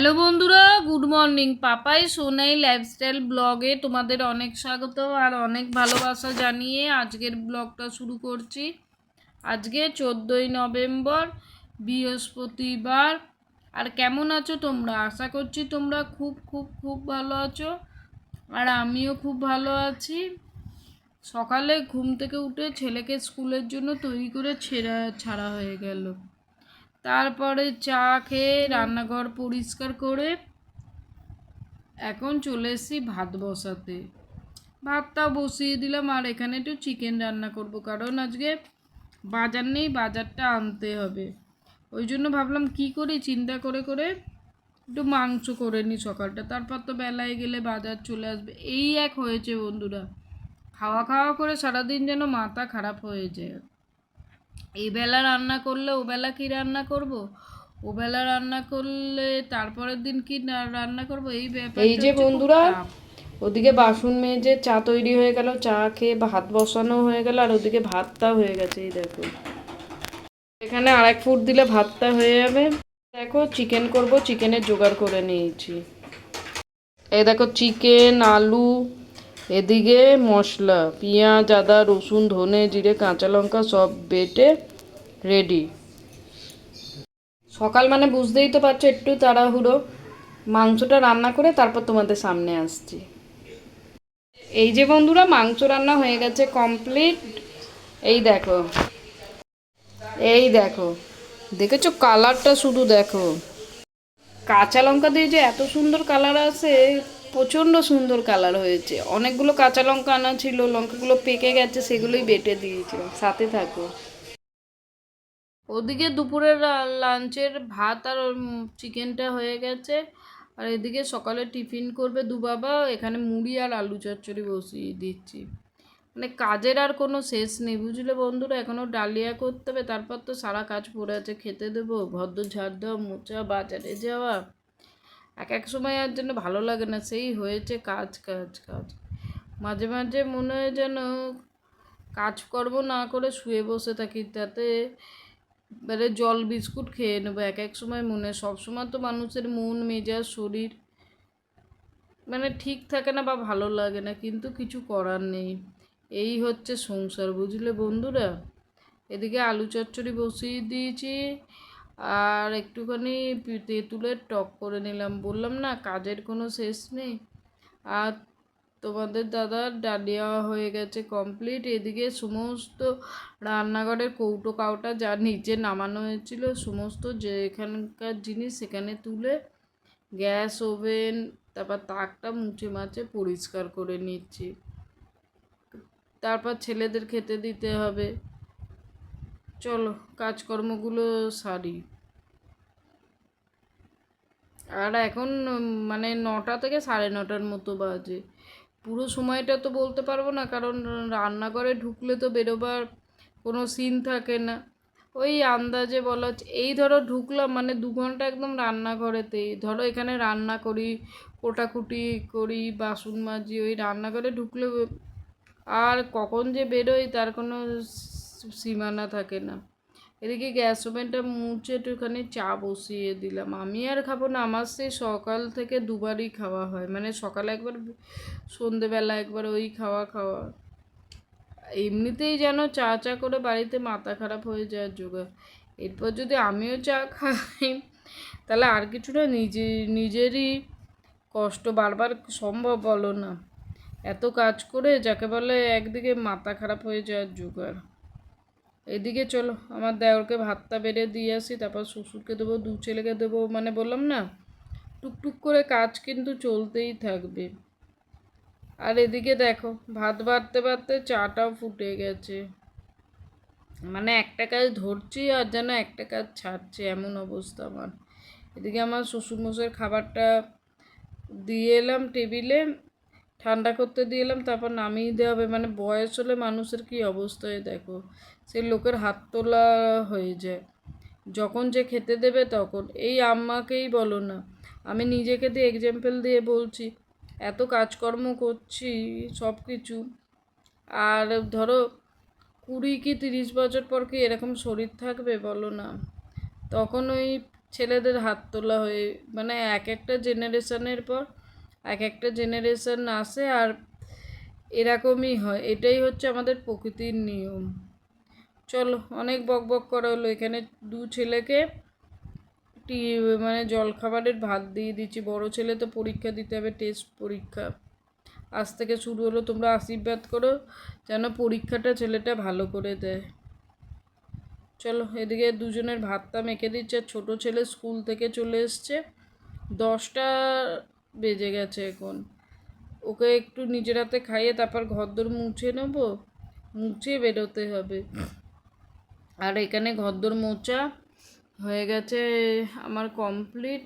Hello বন্ধুরা, good morning. Papai Sonai lifestyle ব্লগে তোমাদের অনেক স্বাগত আর অনেক ভালোবাসা জানিয়ে আজকের ব্লগটা শুরু করছি। আজকে চোদ্দোই নভেম্বর, বৃহস্পতিবার। আর কেমন আছো তোমরা? আশা করছি তোমরা খুব খুব খুব ভালো আছো। আর আমিও খুব ভালো আছি। সকালে ঘুম থেকে উঠে ছেলেকে স্কুলের জন্য তৈরি করে ছেড়া, ছাড়া হয়ে গেল। তারপরে চা খেয়ে রান্নাঘর পরিষ্কার করে এখন চলে এসেছি ভাত বসাতে। ভাতটা বসিয়ে দিলাম আর এখানে একটু চিকেন রান্না করব কারণ আজকে বাজার নেই, বাজারটা আনতে হবে। ওই জন্য ভাবলাম কি করি, চিন্তা করে করে একটু মাংস করে নিই সকালটা। তারপর তো বেলায় গেলে বাজার চলে আসবে। এই এক হয়েছে বন্ধুরা। খাওয়া খাওয়া করে সারাদিন যেন মাথা খারাপ হয়ে যায়। এই বেলা রান্না করলে ও বেলা কি রান্না করব? ও বেলা রান্না করলে তারপরের দিন কি রান্না করব? এই ব্যাপার এই যে বন্ধুরা ওদিকে বাসন মেজে চা তৈরি হয়ে গেল চা খেয়ে ভাত বসানো হয়ে গেল আর ওদিকে ভাতটা হয়ে গেছে এই দেখো। এখানে আরেক ফুট দিলে ভাতটা হয়ে যাবে। দেখো চিকেন করব চিকেনের জোগাড় করে নিয়েছি। এই দেখো চিকেন আলু এদিকে মশলা, পেঁয়াজ, আদা, রসুন, ধনে জিরে, কাঁচা লঙ্কা সব বেটে রেডি সকাল মানে বুঝতেই তো পারছ, একটু তাড়াহুড়ো। মাংসটা রান্না করে তারপর তোমাদের সামনে আসছি। এই যে বন্ধুরা, মাংস রান্না হয়ে গেছে কমপ্লিট এই দেখো। এই দেখো। দেখেছ? কালারটা শুধু দেখো। কাঁচা লঙ্কা দিয়ে যে এত সুন্দর কালার আসে প্রচণ্ড সুন্দর কালার হয়েছে। অনেকগুলো কাঁচা লঙ্কা আনা ছিল, লঙ্কাগুলো পেকে গেছে, সেগুলোই বেটে দিয়েছিলাম সাথে থাকো। ওদিকে দুপুরের লাঞ্চের ভাত আর চিকেনটা হয়ে গেছে। আর এদিকে সকালে টিফিন করবে দু বাবা, এখানে মুড়ি আর আলু চচ্চড়ি বসিয়ে দিচ্ছি। মানে কাজের আর কোনো শেষ নেই, বুঝলে বন্ধুরা? এখনও ডালিয়া করতে হবে, তারপর তো সারা কাজ পড়ে আছে, খেতে দেবো ভদ্র ঝাড় দেওয়া, মোচা, বাজারে যাওয়া। এক এক সময় আর জন্য ভালো লাগে না, সেই হয়েছে কাজ কাজ কাজ। মাঝে মাঝে মনে হয় যেন কাজকর্ম না করে শুয়ে বসে থাকি, তাতে মানে জল, বিস্কুট খেয়ে নেব। এক এক সময় মনে সব সময় তো মানুষের মন, মেজাজ, শরীর মানে ঠিক থাকে না বা ভালো লাগে না, কিন্তু কিছু করার নেই। এই হচ্ছে সংসার, বুঝলে বন্ধুরা? এদিকে আলু চচ্চড়ি বসিয়ে দিয়েছি। আর একটুখানি তেঁতুলের টক করে নিলাম। বললাম, না, কাজের কোনো শেষ নেই। আর তোমাদের দাদার ডালিয়া হয়ে গেছে কমপ্লিট এদিকে সমস্ত রান্নাঘরের কৌটো কাউটা যা নিচে নামানো হয়েছিল, সমস্ত যে এখানকার জিনিস সেখানে তুলে গ্যাস ওভেন, তারপর তাকটা মুছে মাছে পরিষ্কার করে নিচ্ছি। তারপর ছেলেদের খেতে দিতে হবে। চলো, কাজকর্মগুলো সারি। আর এখন মানে নটা থেকে সাড়ে নটার মতো বাজে। পুরো সময়টা তো বলতে পারব না, কারণ রান্নাঘরে ঢুকলে তো বেরোবার কোনো সিন থাকে না। ওই আন্দাজে বলা হচ্ছে, এই ধরো ঢুকলাম মানে দু ঘণ্টা একদম রান্নাঘরেতেই ধরো এখানে রান্না করি, কোটাকুটি করি, বাসন মাজি, ওই রান্নাঘরে ঢুকলে আর কখন যে বেরোই তার কোনো সীমানা থাকে না। এদিকে গ্যাস ওভেনটা মুছে একটুখানি চা বসিয়ে দিলাম। আমি আর খাব না, আমার সেই সকাল থেকে দুবারই খাওয়া হয়। মানে সকালে একবার, সন্ধেবেলা একবার ওই খাওয়া খাওয়া। এমনিতেই যেন চা চা করে বাড়িতে মাথা খারাপ হয়ে যায় জোগাড় এরপর যদি আমিও চা খাই, তাহলে আর কিছুটা নিজে, নিজেরই কষ্ট বারবার সম্ভব বলো না। এত কাজ করে যাকে বলে একদিকে মাথা খারাপ হয়ে যায় জোগাড় এদিকে চলো, আমার দেওরকে ভাতটা বেড়ে দিয়ে আসি, তারপর শ্বশুরকে দেবো, দু ছেলেকে দেবো মানে বললাম না, টুকটুক করে কাজ কিন্তু চলতেই থাকবে। আর এদিকে দেখো, ভাত বাড়তে বাড়তে চাটাও ফুটে গেছে। মানে একটা কাজ ধরছি আর যেন একটা কাজ ছাড়ছে, এমন অবস্থা আমার। এদিকে আমার শ্বশুরমশাইয়ের খাবারটা দিয়ে এলাম টেবিলে ঠান্ডা করতে দিয়ে এলাম, তারপর নামিয়ে দেওয়া হবে। মানে বয়স হলে মানুষের কি অবস্থা দেখো। সে লোকের হাত তোলা হয়ে যায়। যখন যে খেতে দেবে তখন। এই আম্মাকেই বলো না। আমি নিজেকে দিয়ে এক্সাম্পল দিয়ে বলছি। এত কাজকর্ম করছি সব কিছু আর ধরো, কুড়ি কি তিরিশ বছর পর কি এরকম শরীর থাকবে বলো না। তখন ওই ছেলেদের হাত তোলা হয়ে মানে এক একটা জেনারেশনের পর এক একটা জেনারেশন আসে আর এরকমই হয়। এটাই হচ্ছে আমাদের প্রকৃতির নিয়ম। চলো, অনেক বক বক করা হলো। এখানে দু ছেলেকে টি মানে জলখাবারের ভাত দিয়ে দিচ্ছি। বড় ছেলে তো পরীক্ষা দিতে হবে টেস্ট পরীক্ষা। আজ থেকে শুরু হলো, তোমরা আশীর্বাদ করো যেন পরীক্ষাটা ছেলেটা ভালো করে দেয়। চলো, এদিকে দুজনের ভাতটা মেখে দিচ্ছে। ছোটো ছেলে স্কুল থেকে চলে এসছে। দশটা বেজে গেছে এখন। ওকে একটু নিজের হাতে খাইয়ে তারপর ঘরদোর মুছে নেব, মুছে বেরোতে হবে। আর এখানে ঘরদোর মোচা হয়ে গেছে আমার কমপ্লিট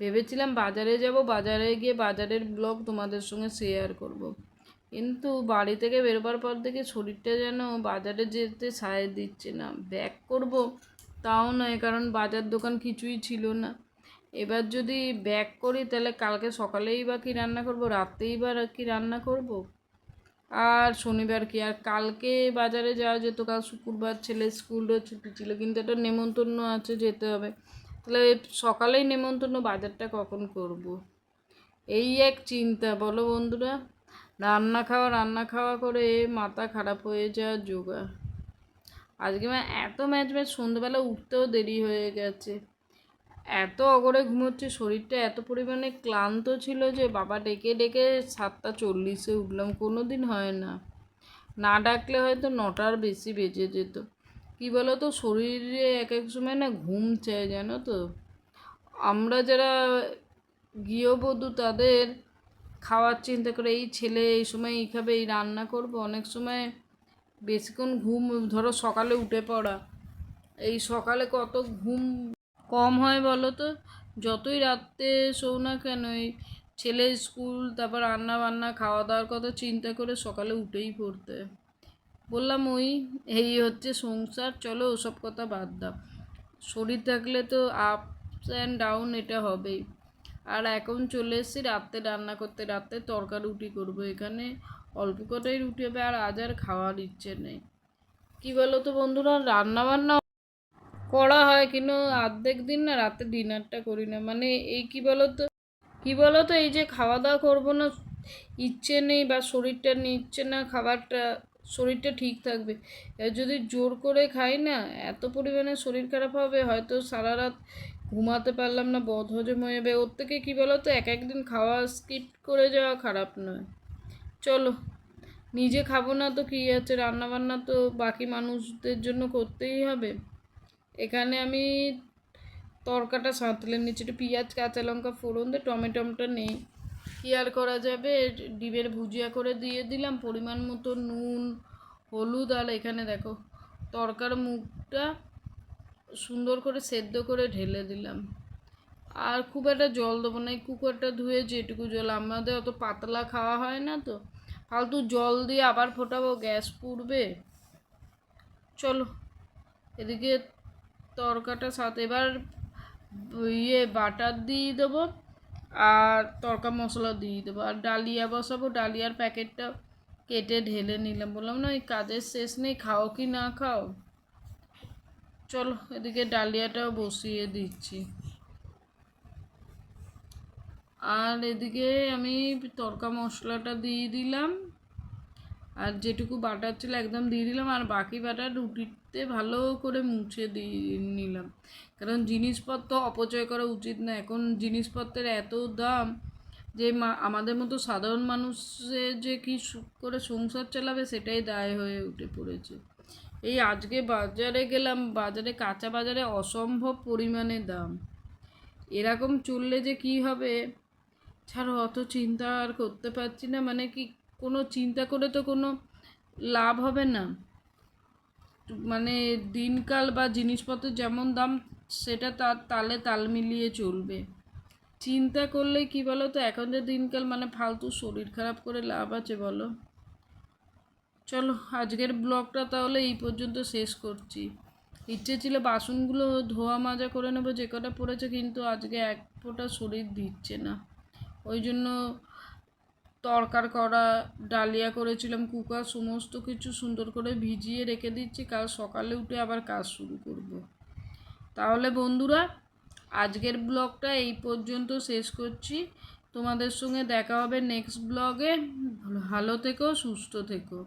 ভেবেছিলাম বাজারে যাব, বাজারে গিয়ে বাজারের ব্লগ তোমাদের সঙ্গে শেয়ার করব। কিন্তু বাড়ি থেকে বেরোবার পর থেকে শরীরটা যেন বাজারে যেতে সায় দিচ্ছে না। ব্যাক করব, তাও নয়, কারণ বাজার দোকান কিছুই ছিল না। এবার যদি ব্যাক করি, তাহলে কালকে সকালেই বা কী রান্না করব? রাতেই বা কি রান্না করব? আর শনিবার কি? আর কালকে বাজারে যাওয়া যেত, কাল শুক্রবার ছেলে স্কুলও ছুটি ছিল, কিন্তু একটা নেমন্তন্ন আছে যেতে হবে। তাহলে সকালেই নেমন্তন্ন বাজারটা কখন করব। এই এক চিন্তা, বলো বন্ধুরা। রান্না খাওয়া রান্না খাওয়া করে মাথা খারাপ হয়ে যাওয়ার যোগা আজকে এত ম্যাচ ম্যাচ সন্ধ্যেবেলা উঠতেও দেরি হয়ে গেছে। এত অগরে ঘুমোচ্ছে, শরীরটা এত পরিমাণে ক্লান্ত ছিল যে বাবা ডেকে ডেকে সাতটা চল্লিশে উঠলাম কোনো দিন হয় না। না ডাকলে হয়তো নটার বেশি বেজে যেত। কি বলো তো শরীরে এক এক সময় না ঘুম চায়, জানো তো? আমরা যারা গৃহবধূ, তাদের খাওয়ার চিন্তা করে, এই ছেলে, এই সময় এই খাবে, এই রান্না করব। অনেক সময় বেশিক্ষণ ঘুম, ধরো সকালে উঠে পড়া। এই সকালে কত ঘুম কম হয় বলো তো? যতই রাত্রে শোও না কেন ছেলে স্কুল, তারপর রান্না বান্না খাওয়া দাওয়ার কথা চিন্তা করে সকালে উঠেই পড়তে। বললাম, ওই, এই হচ্ছে সংসার, চলো ওসব কথা বাদ দাও। শরীর থাকলে তো আপস অ্যান্ড ডাউন এটা হবেই। আর এখন চলে এসেছি রাত্রে রান্না করতে, রাত্রে তরকা রুটি করব এখানে। অল্প কটাই রুটি হবে আর আজ আর খাওয়ার ইচ্ছে নেই। কী বলো তো বন্ধুরা রান্না বান্না করা হয় কিন্তু অর্ধেক দিন না, রাতে ডিনারটা করি না। মানে এই কি বলো তো কী বলো তো এই যে খাওয়া দাওয়া করব না, ইচ্ছে নেই বা শরীরটা নিচ্ছে না, খাবারটা, শরীরটা ঠিক থাকবে। যদি জোর করে খাই না, এত পরিমাণে শরীর খারাপ হবে, হয়তো সারা রাত ঘুমাতে পারলাম না বদহজম হয়ে যাবে। ওর থেকে কী বলো তো এক একদিন খাওয়া স্কিপ করে যাওয়া খারাপ নয়। চলো, নিজে খাব না তো কী আছে? রান্নাবান্না তো বাকি মানুষদের জন্য করতেই হবে। এখানে আমি তরকাটা সাঁতলে নিচ্ছি, একটু পেঁয়াজ, কাঁচা লঙ্কা ফোড়ন দিয়ে টমেটোমটা নেই। কী আর করা যাবে? ডিমের ভুজিয়া করে দিয়ে দিলাম, পরিমাণ মতো নুন, হলুদ, আর এখানে দেখো, তরকার মুখটা সুন্দর করে সেদ্ধ করে ঢেলে দিলাম। আর খুব একটা জল দেবো না, এই কুকারটা ধুয়ে যেটুকু জল, আমাদের অত পাতলা খাওয়া হয় না তো। ফালতু জল দিয়ে আবার ফোটাবো, গ্যাস পুড়বে। চলো, এদিকে তরকাটা সাথে, এবার ইয়ে বাটার দিয়ে দেবো আর তরকা মশলা দিয়ে দেবো। আর ডালিয়া বসাবো, ডালিয়ার প্যাকেটটা কেটে ঢেলে নিলাম। বললাম, না, এই কাজের শেষ নেই, খাও কি না খাও? চলো, এদিকে ডালিয়াটাও বসিয়ে দিচ্ছি। আর এদিকে আমি তরকা মশলাটা দিয়ে দিলাম। আর যেটুকু বাটার ছিল একদম দিয়ে দিলাম, আর বাকি বাটার রুটিতে ভালো করে মুছে দিয়ে নিলাম। কারণ জিনিসপত্র অপচয় করা উচিত না। এখন জিনিসপত্রের এত দাম যে আমাদের মতো সাধারণ মানুষের যে কী করে সংসার চালাবে সেটাই দায় হয়ে উঠে পড়েছে। এই আজকে বাজারে গেলাম, বাজারে কাঁচা বাজারে অসম্ভব পরিমাণে দাম। এরকম চললে যে কি হবে? ছাড়ো, অত চিন্তা আর করতে পারছি না। মানে কি কোনো চিন্তা করে তো কোনো লাভ হবে না। মানে দিনকাল বা জিনিসপত্রের যেমন দাম, সেটা তার তালে তাল মিলিয়ে চলবে। চিন্তা করলে কি বলো তো এখন যে দিনকাল মানে ফালতু শরীর খারাপ করে লাভ আছে বলো। চলো, আজকের ব্লগটা তাহলে এই পর্যন্ত শেষ করছি। ইচ্ছে ছিল বাসনগুলো ধোয়া মাজা করে নেব, যে কটা পড়েছে, কিন্তু আজকে এক ফোঁটা শরীর দিচ্ছে না। ওই জন্য তরকার করা ডালিয়া করেছিলাম, কুকার, সমস্ত কিছু সুন্দর করে ভিজিয়ে রেখে দিচ্ছি। কাল সকালে উঠে আবার কাজ শুরু করব। তাহলে বন্ধুরা, আজকের ব্লগটা এই পর্যন্ত শেষ করছি। তোমাদের সঙ্গে দেখা হবে নেক্সট ব্লগে। ভালো থেকো, সুস্থ থেকো।